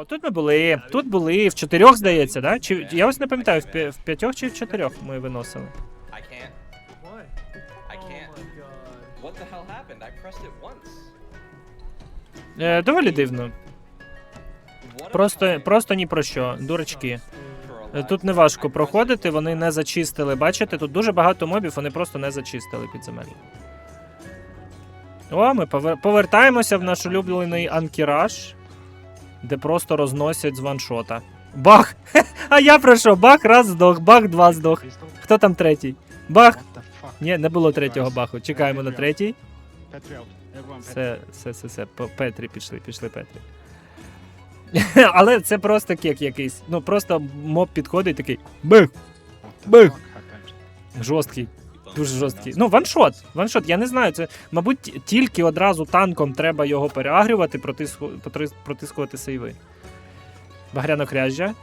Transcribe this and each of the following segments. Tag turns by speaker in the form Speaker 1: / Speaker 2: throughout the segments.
Speaker 1: О, тут ми були. Тут були в чотирьох, здається, да? Чи я ось не пам'ятаю, в, п'я- в п'ятьох чи в чотирьох ми виносили.
Speaker 2: I can't.
Speaker 3: Why?
Speaker 2: I
Speaker 3: Oh
Speaker 2: can't. What the hell happened? I pressed it once.
Speaker 1: Е, доволі дивно.
Speaker 2: What a
Speaker 1: Просто,
Speaker 2: time
Speaker 1: просто ні про що, дурачки.
Speaker 2: for a
Speaker 1: Е, Тут не важко проходити, вони не зачистили. Бачите, тут дуже багато мобів, вони просто не зачистили підземелля. О, ми повер- повертаємося в наш улюблений анкіраж, де просто розносять з ваншота. Бах! А я пройшов, бах, раз здох, бах, два здох. Хто там третій? Бах! Ні, не було третього баху. Чекаємо на третій. Все, все, все, все. Петрі пішли, пішли Петрі. Але це просто кек якийсь. Ну просто моб підходить такий. Бих! Бих. Жорсткий. Дуже жорсткий. Ну, ваншот. Ваншот, я не знаю. Це, мабуть, тільки одразу танком треба його переагрювати, протиску, протискувати сейви. Багряно кряжжя.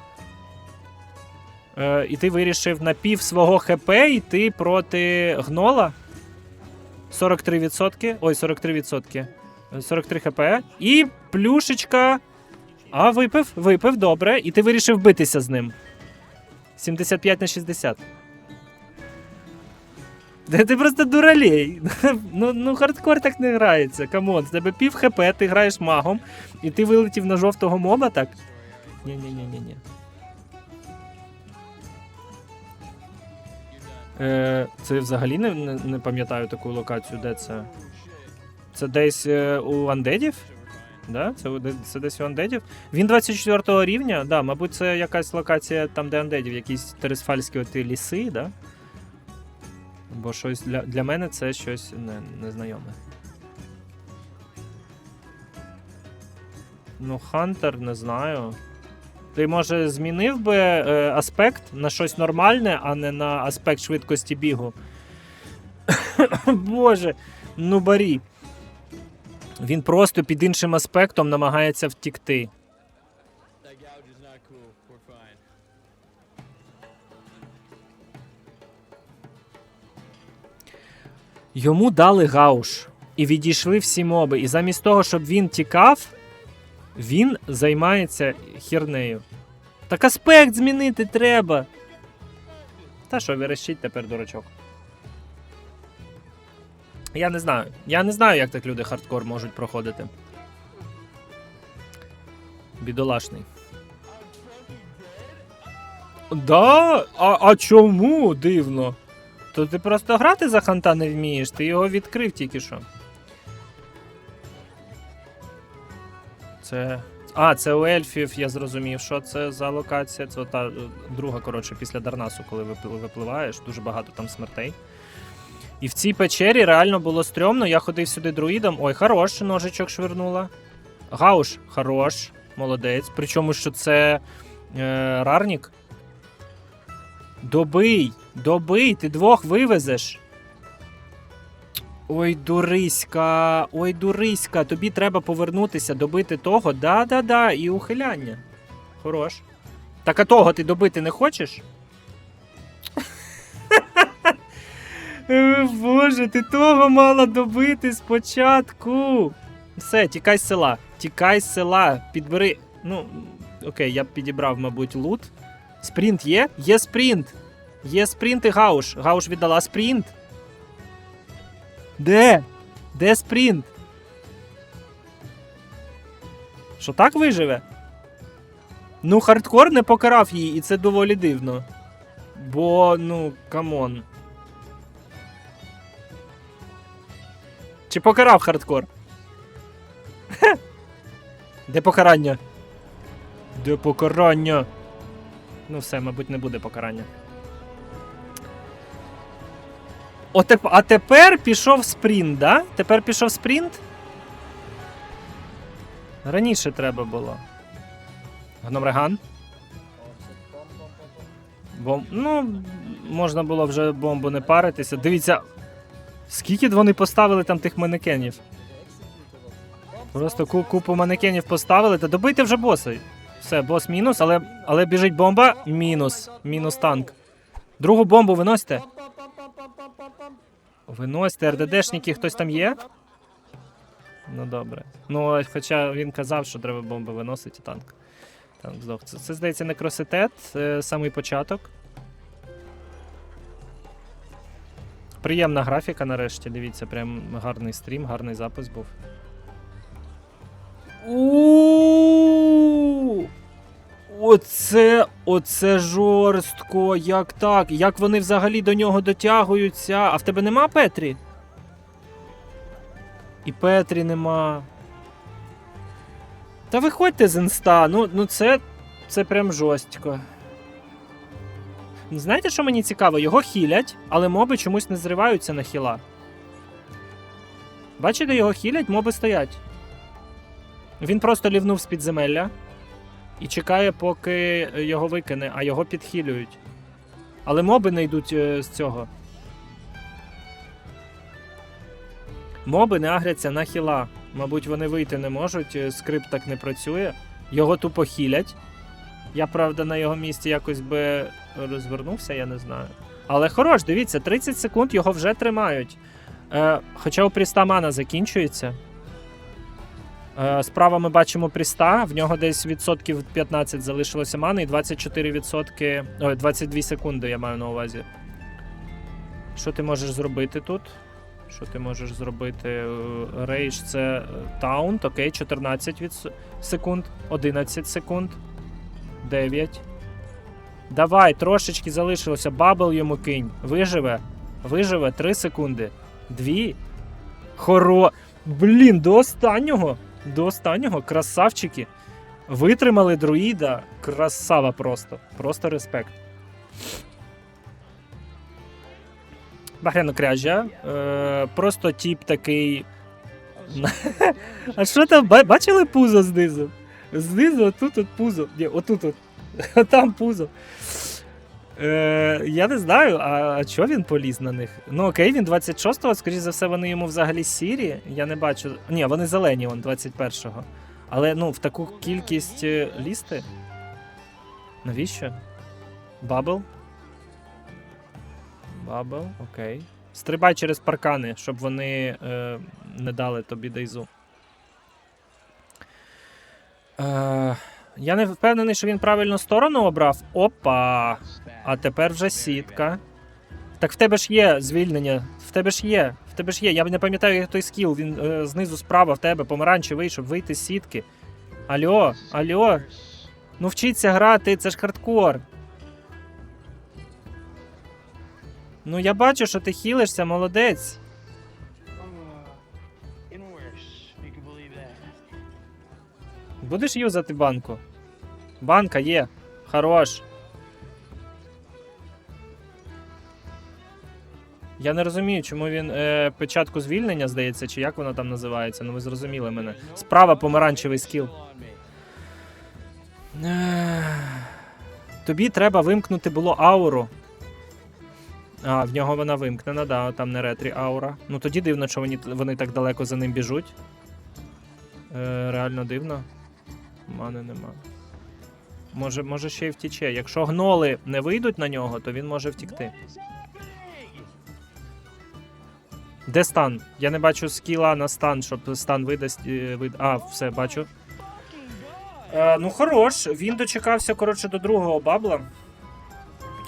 Speaker 1: Е, і ти вирішив на пів свого ХП йти проти гнола. 43%. Ой, 43%. Е, 43 хп. І плюшечка. А, випив, випив, добре. І ти вирішив битися з ним. 75 на 60. Ти просто дуралей. ну, ну хардкор так не грається. Камон, з тебе пів хп, ти граєш магом, і ти вилетів на жовтого моба, так? Ні-ні-ні-ні-ні. Е, це взагалі не, не, не пам'ятаю таку локацію, де це. Це десь е, у андедів? Да? Це, це десь у андедів. Він 24 рівня, да, мабуть, це якась локація там, де андедів, якісь тересфальські оті ліси, да? Бо щось для, для мене це щось не, незнайоме. Ну, Хантер, не знаю. Ти, може, змінив би е, аспект на щось нормальне, а не на аспект швидкості бігу. Боже, ну барі. Він просто під іншим аспектом намагається втікти. Йому дали гауш і відійшли всі моби. І замість того, щоб він тікав, він займається хернею. Так аспект змінити треба. Та що, верещить тепер дурачок. Я не знаю. Я не знаю, як так люди хардкор можуть проходити. Бідолашний. Да? А, а чому дивно? То ти просто грати за ханта не вмієш, ти його відкрив тільки що. Це. А, це у ельфів, я зрозумів, що це за локація. Це та е, друга, коротше, після Дарнасу, коли випливаєш, дуже багато там смертей. І в цій печері реально було стрьомно. Я ходив сюди друїдом. Ой, хорош, ножичок швирнула. Гауш, хорош, молодець. Причому, що це е, рарнік. Добий, добий, ти двох вивезеш. Ой, дуриська, ой, дуриська, тобі треба повернутися, добити того. Да-да-да, і ухиляння. Хорош. Так а того ти добити не хочеш? Е, Боже, ти того мала добити спочатку. Все, тікай з села. Тікай з села. Підбери. Ну, окей, я б підібрав, мабуть, лут. Спринт є? Є спринт. Є спринт і гауш. Гауш віддала спринт. Де? Де спринт? Що так виживе? Ну, хардкор не покарав її, і це доволі дивно. Бо, ну, камон. Чи покарав хардкор? Хе. Де покарання? Де покарання? Ну, все, мабуть, не буде покарання. Отеп... А тепер пішов спринт, да? Тепер пішов спринт? Раніше треба було. Гномреган? Бом... Ну, можна було вже бомбу не паритися. Дивіться, скільки вони поставили там тих манекенів? Просто купу манекенів поставили, та добийте вже боса. Все, бос мінус, але, але біжить бомба. Мінус. Мінус танк. Другу бомбу виносите. Виносьте, РДДшники хтось там є? Ну добре. Ну, хоча він казав, що треба бомби виносити танк. Танк здох. Це, це здається, некроситет, це самий початок. Приємна графіка нарешті. Дивіться, прям гарний стрім, гарний запис був. у Оце, оце жорстко. Як так? Як вони взагалі до нього дотягуються? А в тебе нема Петрі? І Петрі нема. Та виходьте з інста. Ну, ну це. Це прям жорстко. Знаєте, що мені цікаво? Його хілять, але моби чомусь не зриваються на хіла. Бачите, його хілять, моби стоять. Він просто лівнув з підземелля і чекає, поки його викине, а його підхилюють. Але моби не йдуть е, з цього. Моби не агряться на хіла. Мабуть, вони вийти не можуть, е, скрипт так не працює. Його тупо хілять. Я, правда, на його місці якось би розвернувся, я не знаю. Але хорош, дивіться, 30 секунд його вже тримають. Е, хоча у Пріста мана закінчується. Е, справа ми бачимо Пріста, в нього десь відсотків 15 залишилося мани, і 24 відсотки. Ой, 22 секунди, я маю на увазі. Що ти можеш зробити тут? Що ти можеш зробити? Е, Рейдж це е, таунт, окей, 14 відс- секунд, 11 секунд, 9. Давай, трошечки залишилося. Бабл йому кинь. Виживе. Виживе 3 секунди. 2. Хоро. Блін, до останнього. До останнього. Красавчики. Витримали друїда. Красава просто. Просто респект. Багряно кряжа. Е, просто тіп такий. А що там? Бачили пузо знизу? Знизу, отут от пузо. Ні, отут от. Там пузо. Е, я не знаю, а, чого він поліз на них? Ну окей, він 26-го, скоріш за все, вони йому взагалі сірі. Я не бачу. Ні, вони зелені, он 21-го. Але ну, в таку кількість е, лізти. Навіщо? Бабл? Бабл, окей. Стрибай через паркани, щоб вони е, не дали тобі дейзу. Е, я не впевнений, що він правильну сторону обрав. Опа! А тепер вже сітка. Так в тебе ж є звільнення. В тебе ж є. В тебе ж є. Я не пам'ятаю, як той скіл. Він е, знизу справа в тебе помаранчевий, щоб вийти з сітки. Алло, алло. Ну вчіться грати, це ж хардкор. Ну я бачу, що ти хілишся, молодець. Будеш юзати банку? Банка є. Хорош. Я не розумію, чому він е, печатку звільнення, здається, чи як воно там називається. Ну ви зрозуміли мене. Справа помаранчевий скіл. Тобі треба вимкнути було ауру. А, в нього вона вимкнена, да, там не ретрі аура. Ну тоді дивно, що вони, вони так далеко за ним біжуть. Е, реально дивно. Мани нема. Може, може ще й втіче. Якщо гноли не вийдуть на нього, то він може втікти. Де стан? Я не бачу скіла на стан, щоб стан видасть. е, вид... А, все, бачу. Е, ну, хорош. Він дочекався, коротше, до другого бабла,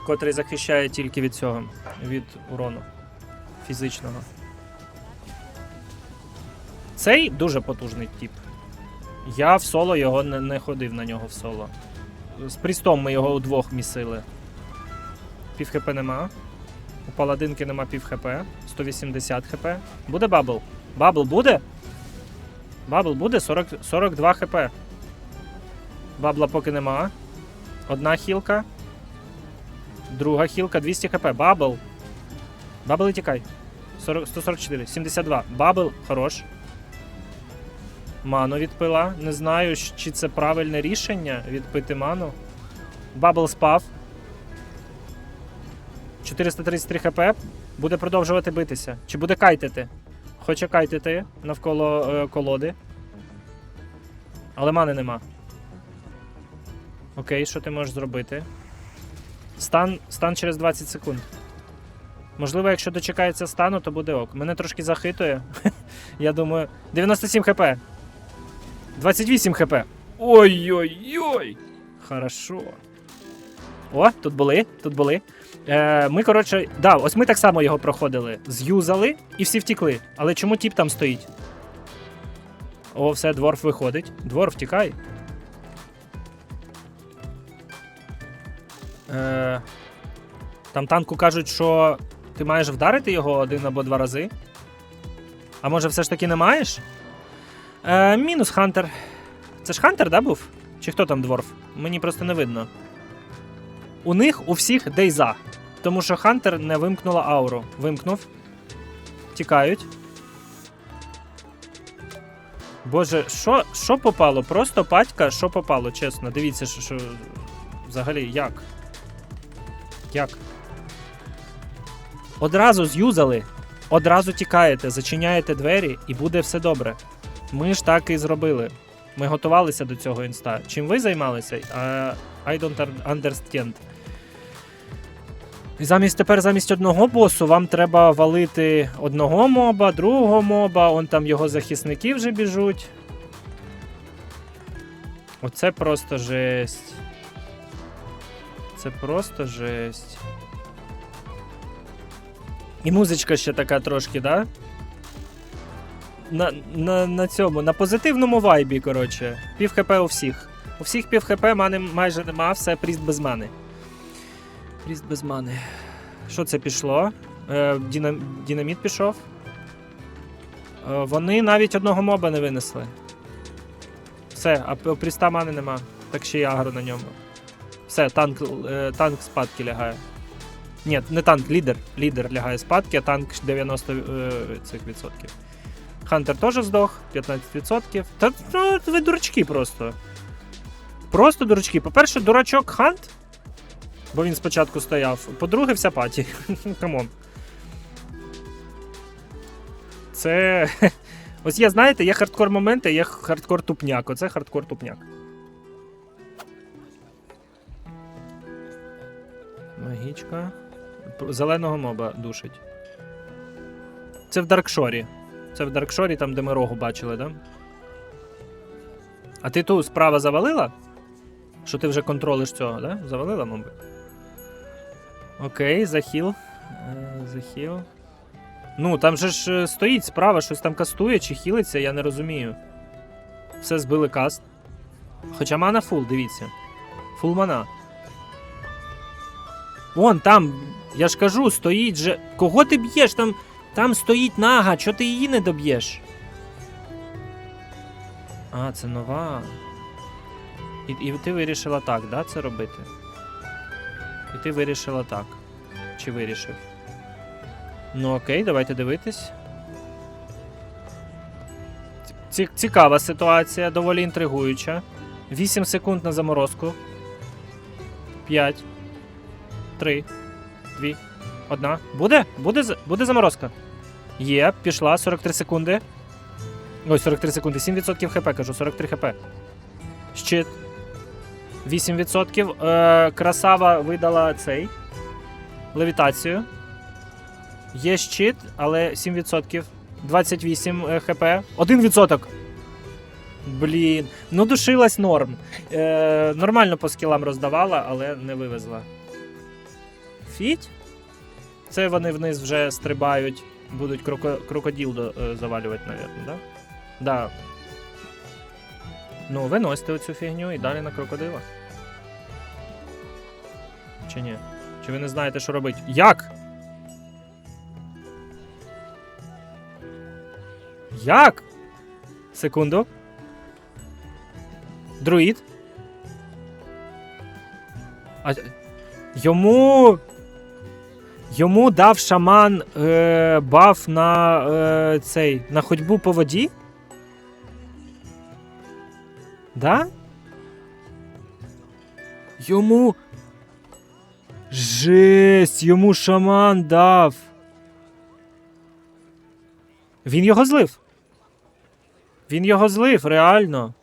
Speaker 1: котрий захищає тільки від цього, від урону фізичного. Цей дуже потужний тип. Я в соло його не, не ходив на нього в соло. З Прістом ми його удвох місили. Пів хп нема. У паладинки нема пів хп. 180 хп. Буде бабл? Бабл буде? Бабл буде 40, 42 хп. Бабла поки нема. Одна хілка. Друга хілка 200 хп. Бабл. Бабл і тікай. 40, 144, 72. Бабл, хорош. Ману відпила. Не знаю, чи це правильне рішення відпити ману. Бабл спав. 433 хп. Буде продовжувати битися. Чи буде кайтити? Хоче кайтити навколо е, колоди. Але мани нема. Окей, що ти можеш зробити? Стан, стан через 20 секунд. Можливо, якщо дочекається стану, то буде ок. Мене трошки захитує. Я думаю. 97 хп. 28 хп. Ой-ой-ой! Хорошо. О, тут були, тут були. Е, ми, коротше, да, ось ми так само його проходили. З'юзали і всі втікли. Але чому тіп там стоїть? О, все, дворф виходить. Дворф, тікай. Е, там танку кажуть, що ти маєш вдарити його один або два рази. А може все ж таки не маєш? Е, мінус Хантер. Це ж Хантер, да, був? Чи хто там дворф? Мені просто не видно. У них у всіх дейза. Тому що Хантер не вимкнула ауру. Вимкнув. Тікають. Боже, що, що попало? Просто патька, що попало, чесно. Дивіться, що, що. Взагалі, як? Як? Одразу з'юзали, одразу тікаєте, зачиняєте двері і буде все добре. Ми ж так і зробили. Ми готувалися до цього інста. Чим ви займалися? I don't understand. І замість тепер замість одного босу вам треба валити одного моба, другого моба, он там його захисники вже біжуть. Оце просто жесть. Це просто жесть. І музичка ще така трошки, да? На, на, на цьому, на позитивному вайбі, коротше. Пів хп у всіх. У всіх пів хп мани майже нема, все пріст без мани. Пріст без мани. Що це пішло? Е, діна, динаміт пішов. Е, вони навіть одного моба не винесли. Все, а пріста мани нема. Так ще й агро на ньому. Все, танк, е, танк спадки лягає. Ні, не танк, лідер. Лідер лягає спадки, а танк 90 е, цих відсотків. Хантер теж здох, 15%. Та ну, ви дурачки просто. Просто дурачки. По-перше, дурачок Хант, бо він спочатку стояв. По-друге, вся паті. Камон. Це. Ось є, знаєте, є хардкор моменти, є хардкор тупняк. Оце хардкор тупняк. Магічка. Зеленого моба душить. Це в Даркшорі. Це в Даркшорі, там, де ми рогу бачили, да? А ти ту справа завалила? Що ти вже контролиш цього, да? Завалила, мабуть. Окей, захіл. Е, Захіл. Ну, там же ж е, стоїть справа, щось там кастує чи хілиться, я не розумію. Все збили каст. Хоча мана фул, дивіться. Фул мана. Вон там, я ж кажу, стоїть же. Кого ти б'єш? Там, там стоїть нага, чого ти її не доб'єш? А, це нова. І, і ти вирішила так, да, це робити? І ти вирішила так. Чи вирішив? Ну окей, давайте дивитись. Ці- цікава ситуація, доволі інтригуюча. 8 секунд на заморозку. 5. 3. 2. 1. Буде? Буде, буде заморозка. Є, пішла 43 секунди. Ой, 43 секунди. 7% хп, кажу, 43 хп. Щит. 8%. Е, красава видала цей. Левітацію. Є щит, але 7%. 28 е, хп. 1%. Блін. Ну, душилась норм. Е, нормально по скілам роздавала, але не вивезла. Фіть? Це вони вниз вже стрибають. Будуть кроко, крокоділ до- е, завалювати, навірно, да? Да. Ну, виносьте оцю фігню і далі на крокодила. Чи ні? Чи ви не знаєте, що робити? Як? Як? Секунду. Друїд. А, йому. Йому дав шаман е, баф на е, цей. На ходьбу по воді? Да? Йому. Жесть, йому шаман дав. Він його злив. Він його злив, реально.